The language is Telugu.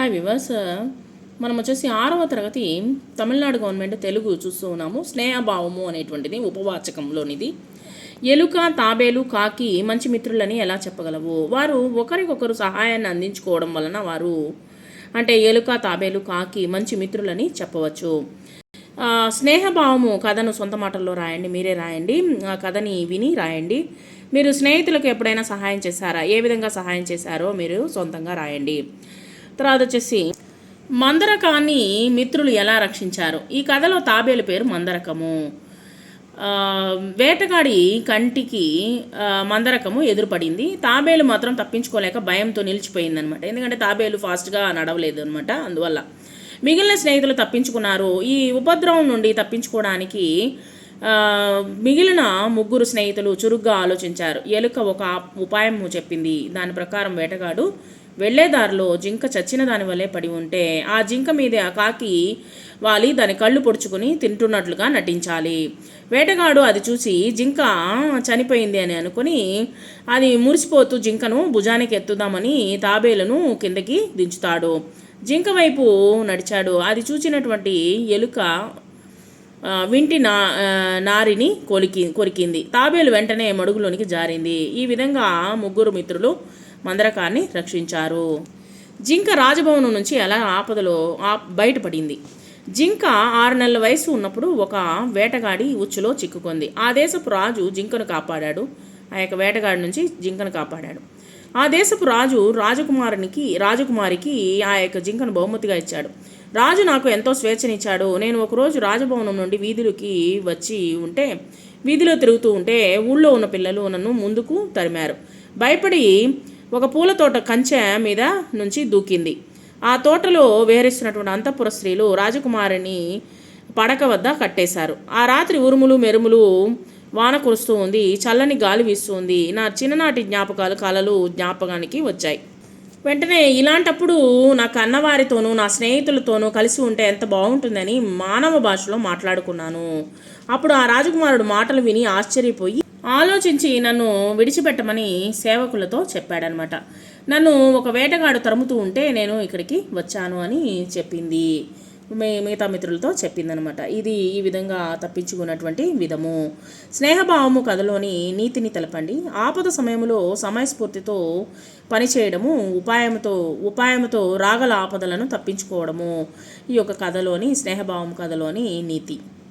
హాయ్ వివర్స్ uh, మనం వచ్చేసి ఆరవ తరగతి తమిళనాడు గవర్నమెంట్ తెలుగు చూస్తూ ఉన్నాము. స్నేహభావము అనేటువంటిది ఉపవాచకంలోనిది. ఎలుక తాబేలు కాకి మంచి మిత్రులని ఎలా చెప్పగలవు? వారు ఒకరికొకరు సహాయాన్ని అందించుకోవడం వలన వారు అంటే ఎలుక తాబేలు కాకి మంచి మిత్రులని చెప్పవచ్చు. స్నేహభావము కథను సొంత మాటల్లో రాయండి మీరే రాయండి. ఆ కథని విని రాయండి. మీరు స్నేహితులకు ఎప్పుడైనా సహాయం చేశారా? ఏ విధంగా సహాయం చేశారో మీరు సొంతంగా రాయండి. తర్వాత వచ్చేసి మందరకాన్ని మిత్రులు ఎలా రక్షించారు? ఈ కథలో తాబేలు పేరు మందరకము. వేటగాడి కంటికి మందరకము ఎదురుపడింది. తాబేలు మాత్రం తప్పించుకోలేక భయంతో నిలిచిపోయిందనమాట ఎందుకంటే తాబేలు ఫాస్ట్గా నడవలేదు అనమాట అందువల్ల మిగిలిన స్నేహితులు తప్పించుకున్నారు. ఈ ఉపద్రవం నుండి తప్పించుకోవడానికి మిగిలిన ముగ్గురు స్నేహితులు చురుగ్గా ఆలోచించారు. ఎలుక ఒక ఉపాయం చెప్పింది. దాని ప్రకారం వేటగాడు వెళ్ళేదారిలో జింక చచ్చిన దానివల్లే పడి ఉంటే ఆ జింక మీద ఆ కాకి వాలి దాని కళ్ళు పొడుచుకుని తింటున్నట్లుగా నటించాలి. వేటగాడు అది చూసి జింక చనిపోయింది అని అనుకుని అది మురిసిపోతూ జింకను భుజానికి ఎత్తుదామని తాబేలును కిందకి దించుతాడు. జింక వైపు నడిచాడు. అది చూసినటువంటి ఎలుక వింటి నా నారిని కొలికి కొరికింది. తాబేలు వెంటనే మడుగులోనికి జారింది. ఈ విధంగా ముగ్గురు మిత్రులు మందరకాన్ని రక్షించారు. జింక రాజభవనం నుంచి ఎలా ఆపదలో ఆ బయటపడింది? జింక ఆరు నెలల వయసు ఉన్నప్పుడు ఒక వేటగాడి ఉచ్చులో చిక్కుకుంది. ఆ దేశపు రాజు జింకను కాపాడాడు. ఆ యొక్క వేటగాడి నుంచి జింకను కాపాడాడు. ఆ దేశపు రాజు రాజకుమారునికి రాజకుమారికి ఆ యొక్క జింకను బహుమతిగా ఇచ్చాడు. రాజు నాకు ఎంతో స్వేచ్ఛనిచ్చాడు. నేను ఒకరోజు రాజభవనం నుండి వీధులకి వచ్చి ఉంటే వీధిలో తిరుగుతూ ఉంటే ఊళ్ళో ఉన్న పిల్లలు నన్ను ముందుకు తరిమారు. భయపడి ఒక పూల తోట కంచె మీద నుంచి దూకింది. ఆ తోటలో విహరిస్తున్నటువంటి అంతఃపుర స్త్రీలు రాజకుమారిని పడక వద్ద కట్టేశారు. ఆ రాత్రి ఉరుములు మెరుములు వాన కురుస్తూ ఉంది చల్లని గాలి వీస్తుంది నా చిన్ననాటి జ్ఞాపకాలు కళలు జ్ఞాపకానికి వచ్చాయి. వెంటనే ఇలాంటప్పుడు నా కన్నవారితోనూ నా స్నేహితులతోనూ కలిసి ఉంటే ఎంత బాగుంటుందని మానవ భాషలో మాట్లాడుకున్నాను. అప్పుడు ఆ రాజకుమారుడు మాటలు విని ఆశ్చర్యపోయి ఆలోచించి నన్ను విడిచిపెట్టమని సేవకులతో చెప్పాడనమాట. నన్ను ఒక వేటగాడు తరుముతూ ఉంటే నేను ఇక్కడికి వచ్చాను అని చెప్పింది. మి మిగతా మిత్రులతో చెప్పిందనమాట. ఇది ఈ విధంగా తప్పించుకున్నటువంటి విధము. స్నేహభావము కథలోని నీతిని తెలపండి. ఆపద సమయంలో సమయస్ఫూర్తితో పనిచేయడము ఉపాయంతో ఉపాయంతో రాగల ఆపదలను తప్పించుకోవడము. ఈ యొక్క కథలోని స్నేహభావం కథలోని నీతి.